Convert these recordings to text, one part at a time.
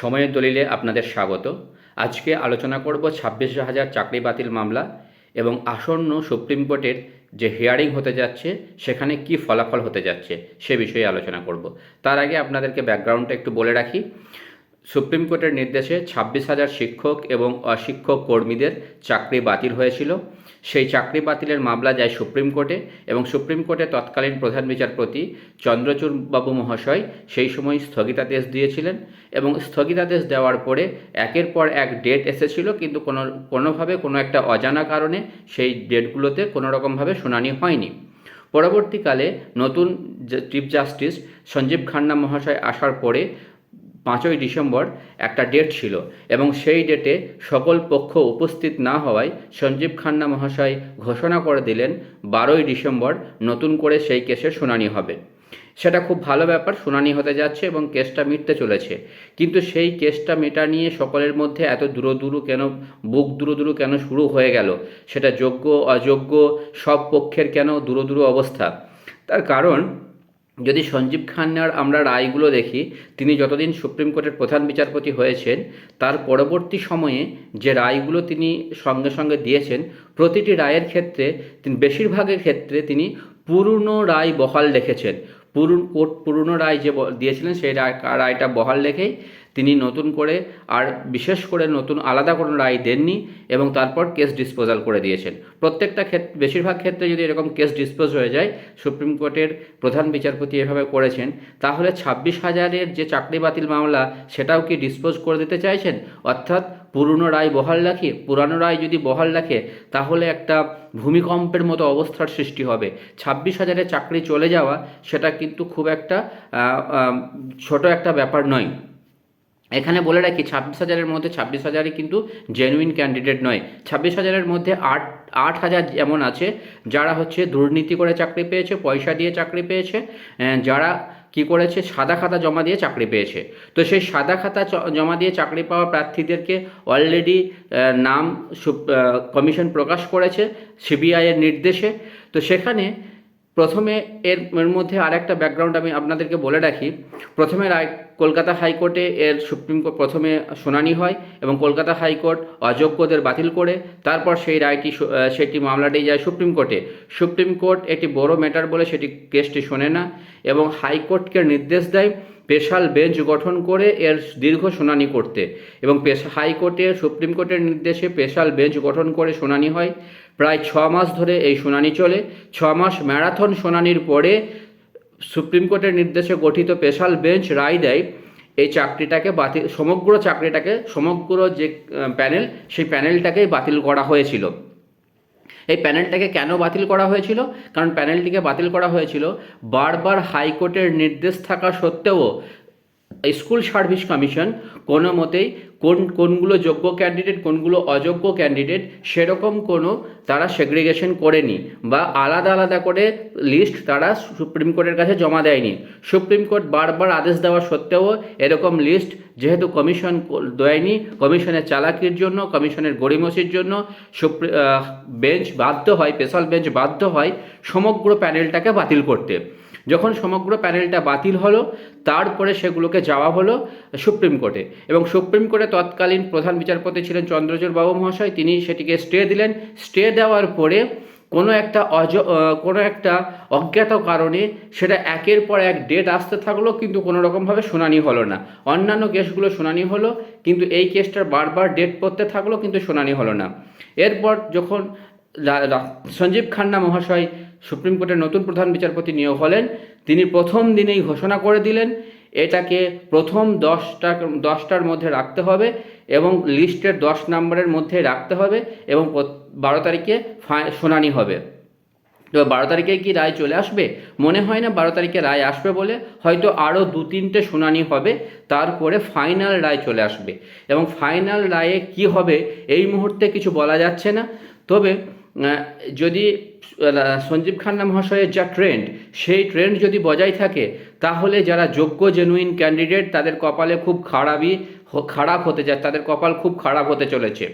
সময়ের দলিলে আপনাদের স্বাগত। আজকে আলোচনা করব ছাব্বিশ হাজার চাকরি বাতিল মামলা এবং আসন্ন সুপ্রিম কোর্টের যে হিয়ারিং হতে যাচ্ছে, সেখানে কি ফলাফল হতে যাচ্ছে, সে বিষয়ে আলোচনা করব। তার আগে আপনাদেরকে ব্যাকগ্রাউন্ডটা একটু বলে রাখি। সুপ্রিম কোর্টের নির্দেশে ছাব্বিশ হাজার শিক্ষক এবং অশিক্ষক কর্মীদের চাকরি বাতিল হয়েছিল। সেই চাকরি বাতিলের মামলা যায় সুপ্রিম কোর্টে এবং সুপ্রিম কোর্টে তৎকালীন প্রধান বিচারপতি চন্দ্রচূড় বাবু মহাশয় সেই সময় স্থগিতাদেশ দিয়েছিলেন এবং স্থগিতাদেশ দেওয়ার পরে একের পর এক ডেট এসেছিল কিন্তু কোনো, কোনোভাবে কোনো একটা অজানা কারণে সেই ডেটগুলোতে কোনো রকমভাবে শুনানি হয়নি। পরবর্তীকালে নতুন চিফ জাস্টিস সঞ্জীব খান্না মহাশয় আসার পরে পাঁচই ডিসেম্বর একটা ডেট ছিল এবং সেই ডেটে সকল পক্ষ উপস্থিত না হওয়ায় সঞ্জীব খান্না মহাশয় ঘোষণা করে দিলেন বারোই ডিসেম্বর নতুন করে সেই কেসের শুনানি হবে। সেটা খুব ভালো ব্যাপার, শুনানি হতে যাচ্ছে এবং কেসটা মিটতে চলেছে। কিন্তু সেই কেসটা মেটা নিয়ে সকলের মধ্যে এত দূর দূর কেন, বুক দূর দূর কেন শুরু হয়ে গেল? সেটা যোগ্য, অযোগ্য, সব পক্ষের কেন দূর দূর অবস্থা? তার কারণ যদি সঞ্জীব খান্নার আমরা রায়গুলো দেখি, তিনি যতদিন সুপ্রিম কোর্টের প্রধান বিচারপতি হয়েছেন, তার পরবর্তী সময়ে যে রায়গুলো তিনি সঙ্গে সঙ্গে দিয়েছেন, প্রতিটি রায়ের ক্ষেত্রে, তিনি বেশিরভাগের ক্ষেত্রে তিনি পুরনো রায় বহাল রেখেছেন। পুরন কোর্ট পুরনো রায় যে দিয়েছিলেন, সেই রায় রায়টা বহাল রেখেই তিনি নতুন করে আর বিশেষ করে নতুন আলাদা কোনো রায় দেননি এবং তারপর কেস ডিসপোজাল করে দিয়েছেন। প্রত্যেকটা ক্ষেত্রে বেশিরভাগ ক্ষেত্রে যদি এরকম কেস ডিসপোজ হয়ে যায়, সুপ্রিম কোর্টের প্রধান বিচারপতি এভাবে করেছেন, তাহলে ছাব্বিশ হাজারের যে চাকরি বাতিল মামলা, সেটাও কি ডিসপোজ করে দিতে চাইছেন? অর্থাৎ পুরনো রায় বহাল রাখে, পুরানো রায় যদি বহাল রাখে, তাহলে একটা ভূমিকম্পের মতো অবস্থার সৃষ্টি হবে। ছাব্বিশ হাজারের চাকরি চলে যাওয়া, সেটা কিন্তু খুব একটা ছোট একটা ব্যাপার নয়। এখানে বলে রাখি, ছাব্বিশ হাজারের মধ্যে, ছাব্বিশ হাজারই কিন্তু জেনুইন ক্যান্ডিডেট নয়। ছাব্বিশ হাজারের মধ্যে আট আট হাজার এমন আছে, যারা হচ্ছে দুর্নীতি করে চাকরি পেয়েছে, পয়সা দিয়ে চাকরি পেয়েছে যারা কি করেছে, সাদা খাতা জমা দিয়ে চাকরি পেয়েছে। তো সেই সাদা খাতা জমা দিয়ে চাকরি পাওয়া প্রার্থীদেরকে অলরেডি নাম কমিশন প্রকাশ করেছে, সিবিআইয়ের নির্দেশে। তো সেখানে প্রথমে এর মধ্যে আরেকটা ব্যাকগ্রাউন্ড আমি আপনাদেরকে বলে রাখি। প্রথমে রায়, কলকাতা হাইকোর্টে এর সুপ্রিম কোর্ট প্রথমে শুনানি হয় এবং কলকাতা হাইকোর্ট অযোগ্যদের বাতিল করে, তারপর সেই রায়টি সেটি মামলাটি যায় সুপ্রিম কোর্টে। সুপ্রিম কোর্ট একটি বড় ম্যাটার বলে সেটি কেসটি শোনে না এবং হাইকোর্টকে নির্দেশ দেয় স্পেশাল বেঞ্চ গঠন করে এর দীর্ঘ শুনানি করতে এবং হাইকোর্টে, সুপ্রিম কোর্টের নির্দেশে স্পেশাল বেঞ্চ গঠন করে শুনানি হয়। প্রায় ছ মাস ধরে এই শুনানি চলে। ছ মাস ম্যারাথন শুনানির পরে সুপ্রিম কোর্টের নির্দেশে গঠিত স্পেশাল বেঞ্চ রায় দেয়। এই চাকরিটাকে বাতিল, সমগ্র চাকরিটাকে, সমগ্র যে প্যানেল, সেই প্যানেলটাকেই বাতিল করা হয়েছিল। এই প্যানেলটাকে কেন বাতিল করা হয়েছিল? কারণ প্যানেলটিকে বাতিল করা হয়েছিল বারবার হাইকোর্টের নির্দেশ থাকা সত্ত্বেও স্কুল সার্ভিস কমিশন কোনো মতেই কোন, কোনগুলো যোগ্য ক্যান্ডিডেট কোনগুলো অযোগ্য ক্যান্ডিডেট সেরকম কোনো তারা সেগ্রিগেশন করেনি বা আলাদা আলাদা করে লিস্ট তারা সুপ্রিম কোর্টের কাছে জমা দেয়নি। সুপ্রিম কোর্ট বারবার আদেশ দেওয়া সত্ত্বেও এরকম লিস্ট যেহেতু কমিশন দেয়নি কমিশনের চালাকির জন্য কমিশনের গড়িমসির জন্য সুপ্রি- বেঞ্চ বাধ্য হয় স্পেশাল বেঞ্চ বাধ্য হয় সমগ্র প্যানেলটাকে বাতিল করতে। যখন সমগ্র প্যানেলটা বাতিল হলো, তারপরে সেগুলোকে যাওয়া হলো সুপ্রিম কোর্টে। এবং সুপ্রিম কোর্টে তৎকালীন প্রধান বিচারপতি ছিলেন চন্দ্রচূড় বাবু মহাশয়, তিনি সেটিকে স্টে দিলেন। স্টে দেওয়ার পরে কোনো একটা অজ কোনো একটা অজ্ঞাত কারণে সেটা একের পর এক ডেট আসতে থাকল, কিন্তু কোনো রকমভাবে শুনানি হলো না। অন্যান্য কেসগুলো শুনানি হলো, কিন্তু এই কেসটার বারবার ডেট পড়তে থাকল, কিন্তু শুনানি হলো না। এরপর যখন সঞ্জীব খান্না মহাশয় সুপ্রিম কোর্টের নতুন প্রধান বিচারপতি নিয়োগ হলেন। তিনি প্রথম দিনেই ঘোষণা করে দিলেন, এটাকে প্রথম দশটা, দশটার মধ্যে রাখতে হবে এবং লিস্টের দশ নম্বরের মধ্যে রাখতে হবে এবং বারো তারিখে শুনানি হবে। তো বারো তারিখে কি রায় চলে আসবে? মনে হয় না বারো তারিখে রায় আসবে বলে, হয়তো আরও দু তিনটে শুনানি হবে, তারপরে ফাইনাল রায় চলে আসবে। এবং ফাইনাল রায়ে কি হবে, এই মুহূর্তে কিছু বলা যাচ্ছে না। তবে যদি সঞ্জীব খান্না মহাশয়ের যা ট্রেন্ড সেই ট্রেন্ড যদি বজায় থাকে, তাহলে যারা যোগ্য জেনুইন ক্যান্ডিডেট তাদের কপালে খুব খারাপই খারাপ হতে যায় তাদের কপাল খুব খারাপ হতে চলেছে।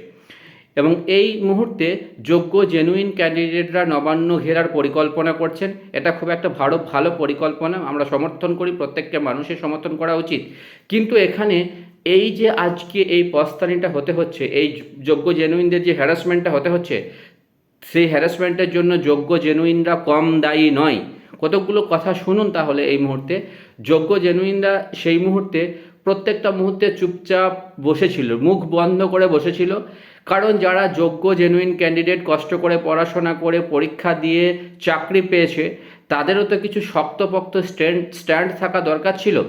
এবং এই মুহূর্তে যোগ্য জেনুইন ক্যান্ডিডেটরা নবান্ন ঘেরার পরিকল্পনা করছেন। এটা খুব একটা ভালো ভালো পরিকল্পনা, আমরা সমর্থন করি প্রত্যেকটা মানুষের সমর্থন করা উচিত। কিন্তু এখানে এই যে আজকে এই পস্তানিটা হতে হচ্ছে, এই যোগ্য জেনুইনদের যে হ্যারাসমেন্টটা হতে হচ্ছে সেই হ্যারাসমেন্টের জন্য যোগ্য জেনুইনরা কম দায়ী নয়। কতকগুলো কথা শুনুন তাহলে এই মুহূর্তে। যোগ্য জেনুইনরা সেই মুহূর্তে প্রত্যেকটা মুহূর্তে চুপচাপ বসেছিল, মুখ বন্ধ করে বসেছিল। কারণ যারা যোগ্য জেনুইন ক্যান্ডিডেট কষ্ট করে পড়াশোনা করে, পরীক্ষা দিয়ে চাকরি পেয়েছে, তাদেরও তো কিছু শক্তপোক্ত স্ট্যান্ড স্ট্যান্ড থাকা দরকার ছিল।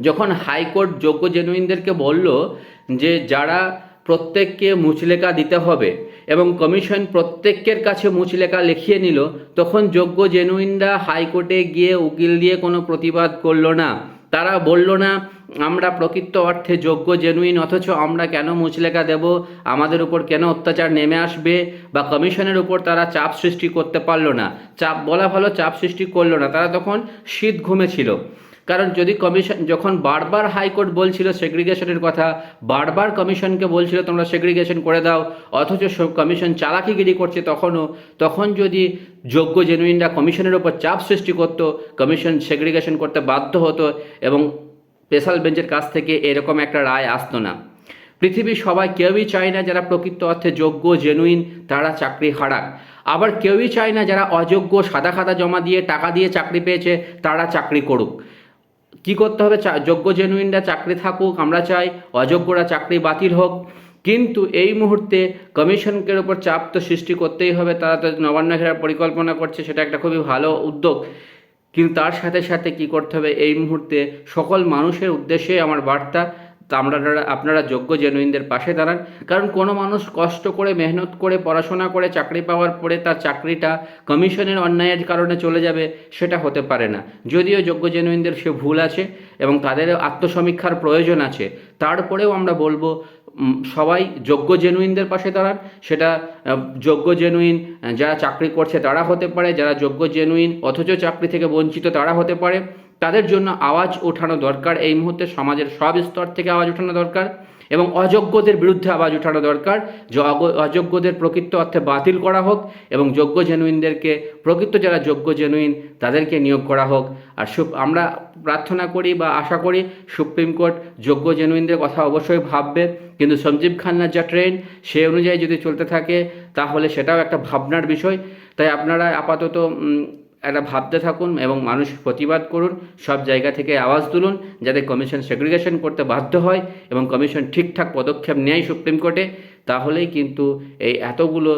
যখন হাইকোর্ট যোগ্য জেনুইনদেরকে বলল যে যারা প্রত্যেককে মুচলেখা দিতে হবে এবং কমিশন প্রত্যেকের কাছে মুচলেখা লিখিয়ে নিল, তখন যোগ্য জেনুইনরা হাইকোর্টে গিয়ে উকিল দিয়ে কোনো প্রতিবাদ করল না। তারা বলল না, আমরা প্রকৃত অর্থে যোগ্য জেনুইন, অথচ আমরা কেন মুচলেখা দেব? আমাদের উপর কেন অত্যাচার নেমে আসবে? বা কমিশনের উপর তারা চাপ সৃষ্টি করতে পারল না। চাপ বলা ভালো, চাপ সৃষ্টি করল না। তারা তখন শীত ঘুমেছিল। কারণ যদি কমিশন যখন বারবার হাইকোর্ট বলছিল সেগ্রিগেশনের কথা, বারবার কমিশনকে বলছিল তোমরা সেগ্রিগেশন করে দাও, অথচ কমিশন চালাকিগিরি করছে তখনও, তখন যদি যোগ্য জেনুইনরা কমিশনের ওপর চাপ সৃষ্টি করতো কমিশন সেগ্রিগেশন করতে বাধ্য হতো এবং স্পেশাল বেঞ্চের কাছ থেকে এরকম একটা রায় আসতো না। পৃথিবীর সবাই কেউই চায় না যারা প্রকৃত অর্থে যোগ্য জেনুইন তারা চাকরি হারাক। আবার কেউই চায় না যারা অযোগ্য, সাদা খাতা জমা দিয়ে, টাকা দিয়ে চাকরি পেয়েছে, তারা চাকরি করুক। কি করতে হবে? যোগ্য জেনুইনরা চাকরি থাকুক, আমরা চাই অযোগ্যরা চাকরি বাতিল হোক। কিন্তু এই মুহূর্তে কমিশনকের ওপর চাপ তো সৃষ্টি করতেই হবে। তারা তো নবান্ন ঘেরার পরিকল্পনা করছে, সেটা একটা খুবই ভালো উদ্যোগ। কিন্তু তার সাথে সাথে কি করতে হবে? এই মুহূর্তে সকল মানুষের উদ্দেশ্যে আমার বার্তা। আমরা আপনারা যোগ্য জেনুইনদের পাশে দাঁড়ান। কারণ কোনো মানুষ কষ্ট করে, মেহনত করে, পড়াশোনা করে, চাকরি পাওয়ার পরে তার চাকরিটা কমিশনের অন্যায়ের কারণে চলে যাবে, সেটা হতে পারে না। যদিও যোগ্য জেনুইনদের সে ভুল আছে এবং তাদের আত্মসমীক্ষার প্রয়োজন আছে। তারপরেও আমরা বলব সবাই যোগ্য জেনুইনদের পাশে দাঁড়ান। সেটা যোগ্য জেনুইন যারা চাকরি করছে তারা হতে পারে, যারা যোগ্য জেনুইন অথচ চাকরি থেকে বঞ্চিত তারা হতে পারে। তাদের জন্য আওয়াজ ওঠানো দরকার। এই মুহূর্তে সমাজের সব স্তর থেকে আওয়াজ ওঠানো দরকার এবং অযোগ্যদের বিরুদ্ধে আওয়াজ ওঠানো দরকার। অযোগ্যদের প্রকৃত অর্থে বাতিল করা হোক এবং যোগ্য জেনুইনদেরকে, প্রকৃত যারা যোগ্য জেনুইন, তাদেরকে নিয়োগ করা হোক। আর সুপ, আমরা প্রার্থনা করি বা আশা করি সুপ্রিম কোর্ট যোগ্য জেনুইনদের কথা অবশ্যই ভাববে। কিন্তু সঞ্জীব খান্নার যা ট্রেন, সে অনুযায়ী যদি চলতে থাকে, তাহলে সেটাও একটা ভাবনার বিষয়। তাই আপনারা আপাতত একটা ভাবতে থাকুন এবং মানুষ প্রতিবাদ করুন, সব জায়গা থেকে আওয়াজ তুলুন, যাতে কমিশন সেগ্রিগেশন করতে বাধ্য হয় এবং কমিশন ঠিকঠাক পদক্ষেপ নেয় সুপ্রিম কোর্টে। তাহলেই কিন্তু এই এতগুলো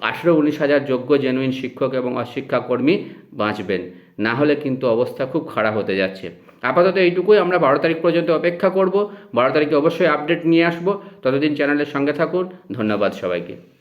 আঠেরো উনিশ হাজার যোগ্য জেনুইন শিক্ষক এবং অশিক্ষাকর্মী বাঁচবেন। না হলে কিন্তু অবস্থা খুব খারাপ হতে যাচ্ছে। আপাতত এইটুকুই, আমরা বারো তারিখ পর্যন্ত অপেক্ষা করব। বারো তারিখে অবশ্যই আপডেট নিয়ে আসব। ততদিন চ্যানেলের সঙ্গে থাকুন। ধন্যবাদ সবাইকে।